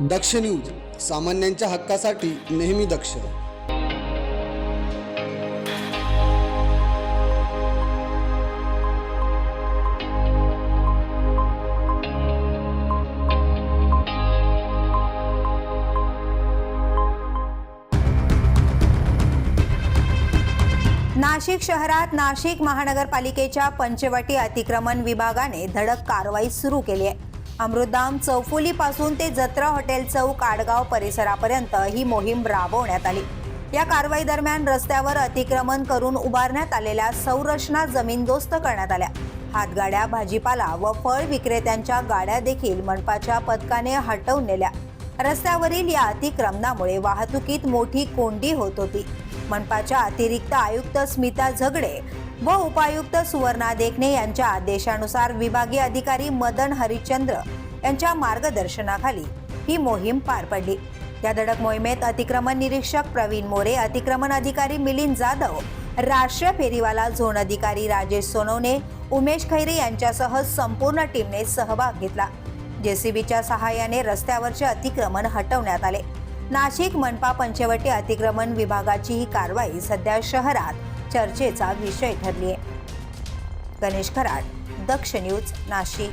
दक्ष news सामान्यांच्या हक्कासाठी नेहमी दक्ष. नाशिक शहरात नाशिक महानगरपालिकेच्या पंचवटी अतिक्रमण विभागाने धडक कारवाई सुरू केली आहे. अमृतधाम चौफुलीपासून ते जत्रा हॉटेल चौक आडगाव परिसरापर्यंत ही मोहीम राबवण्यात आली. या कारवाई दरम्यान रस्त्यावर अतिक्रमण करून उभारण्यात आलेल्या संरचना जमीनदोस्त करण्यात आल्या. हातगाड्या भाजीपाला व फळ विक्रेत्यांच्या गाड्या देखील मनपाच्या पथकाने हटवून नेल्या. रस्त्यावरील या अतिक्रमणामुळे वाहतुकीत मोठी कोंडी होत होती. मनपाच्या अतिरिक्त आयुक्त स्मिता झगडे व उपायुक्त सुवर्णा देखणे यांच्या आदेशानुसार विभागीय अधिकारी मदन हरिश्चंद्र यांच्या मार्गदर्शनाखाली ही मोहीम पार पडली. या धडक मोहिमेत अतिक्रमण निरीक्षक प्रवीण मोरे अतिक्रमण अधिकारी मिलिंद जाधव राष्ट्रीय फेरीवाला झोन अधिकारी राजेश सोनवणे उमेश खैरे यांच्यासह संपूर्ण टीमने सहभाग घेतला. जेसीबीच्या सहाय्याने रस्त्यावरचे अतिक्रमण हटवण्यात आले. नाशिक मनपा पंचवटी अतिक्रमण विभागाची ही कारवाई सध्या शहरात चर्चेचा विषय ठरली आहे गणेश खराड दक्ष न्यूज नाशिक.